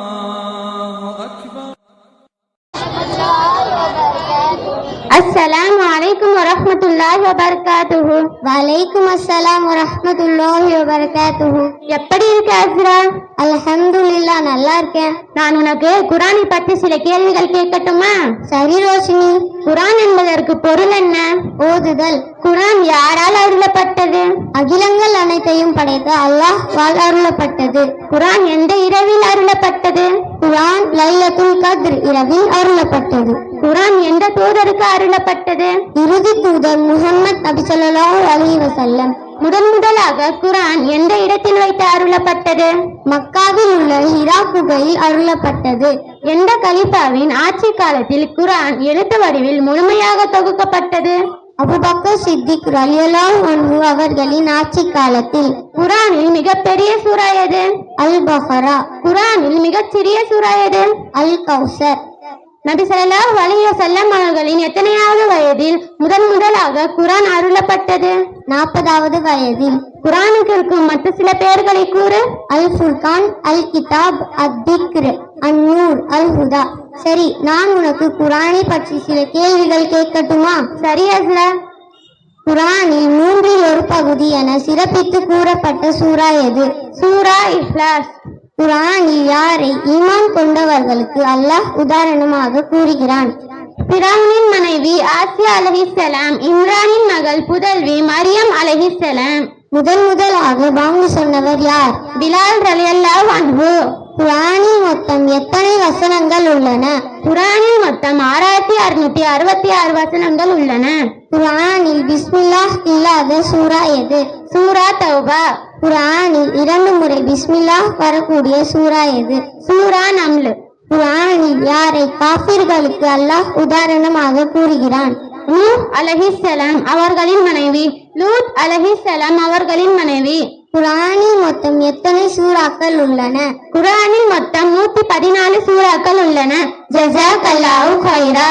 الله أكبر அஸ்ஸலாமு அலைக்கும் வரஹ்மத்துல்லாஹி வபரகாத்துஹு வலைக்கும் அஸ்ஸலாம் வரஹ்மத்துல்லாஹி வபரகாத்துஹு எப்படி இருக்க அஸ்ரா அல்ஹம்துலில்லாஹ் நல்லா இருக்கேன் நான் உனக்கு குர்ஆனை பற்றி சில கேள்விகள் கேட்கட்டுமா சரி ரோஷினி குர்ஆன் என்பதற்கு பொருள் என்ன ஓதுதல் குர்ஆன் யாரால் அருளப்பட்டது. அகிலங்கள் அனைத்தையும் படைத்த அல்லாஹ் அருளப்பட்டது. குரான் எந்த இரவில் அருளப்பட்டது? குரான் லைலத்துல் கத்ர் இரவில் அருளப்பட்டது. குரான் எந்த தூதருக்கு அருளப்பட்டது? இறுதி தூதர் முகமது நபி அலி வசல்லம் முதன் முதலாக குரான் எந்த இடத்தில் வைத்து அருளப்பட்டது? மக்காவில் உள்ள ஹிரா குகையில் அருளப்பட்டது. எந்த கலிபாவின் ஆட்சி காலத்தில் குரான் எழுத்து வடிவில் முழுமையாக தொகுக்கப்பட்டது? அபுபக்கர் சித்திக் ரலியல்லாஹு ஒன்று அவர்களின் ஆட்சி காலத்தில் குரானில் மிகப்பெரிய சூரா எது? அல் பஹரா குரானில் மிகச்சிறிய சூரா எது? அல் கௌசர் நபி ஸல்லல்லாஹு வலிய செல்லம் அவர்களின் எத்தனையாவது வயதில் முதன் முதலாக குரான் அருளப்பட்டது? நாற்பதாவது வயதில். குரானுக்கு இருக்கும் மற்ற சில பெயர்களை கூறு. அல் ஃபுர்கான் அல் கிதாப் அத் திக்ர் அன் நூர் அல் ஹுதா சரி நான் உனக்கு குரானை பற்றி சில கேள்விகள் கேட்கட்டுமா? சரி அஸ்லா. குரானில் மூன்றில் ஒரு பகுதி என சிறப்பித்து கூறப்பட்ட சூரா எது? சூரா இஹ்லாஸ். குரானில் யாரை ஈமான் கொண்டவர்களுக்கு அல்லாஹ் உதாரணமாக கூறுகிறான்? பிராவுனின் மனைவி ஆசியா அலஹிஸ்ஸலாம் இம்ரானின் மகள் புதல்வி மரியம் அலஹிஸ்ஸலாம். முதன் முதலாக பாங்கு சொன்னவர் யார்? பிலால் ரலியல்லாஹு அன்ஹு. குர்ஆனில் மொத்தம் எத்தனை வசனங்கள் உள்ளன? குர்ஆனில் மொத்தம் ஆறாயிரத்தி அறுநூத்தி அறுபத்தி ஆறு வசனங்கள் உள்ளன. குர்ஆனில் பிஸ்மில்லாஹ் இல்லாத சூரா எது? சூரா தௌபா. குர்ஆனில் இரண்டு முறை பிஸ்மில்லாஹ் வரக்கூடிய சூரா எது? சூரா நம்லு. குரானில் யாரை காபிர்களுக்கு அல்லாஹ் உதாரணமாக கூறுகிறான்? நூர் அலஹிசலாம் அவர்களின் மனைவி. லூத் அலஹிசலாம் அவர்களின் மனைவி. குரானில் மொத்தம் எத்தனை சூறாக்கள் உள்ளன? குரானில் மொத்தம் நூத்தி பதினாலு சூறாக்கள் உள்ளன. ஜஸாக் அல்லாஹு ஹைரா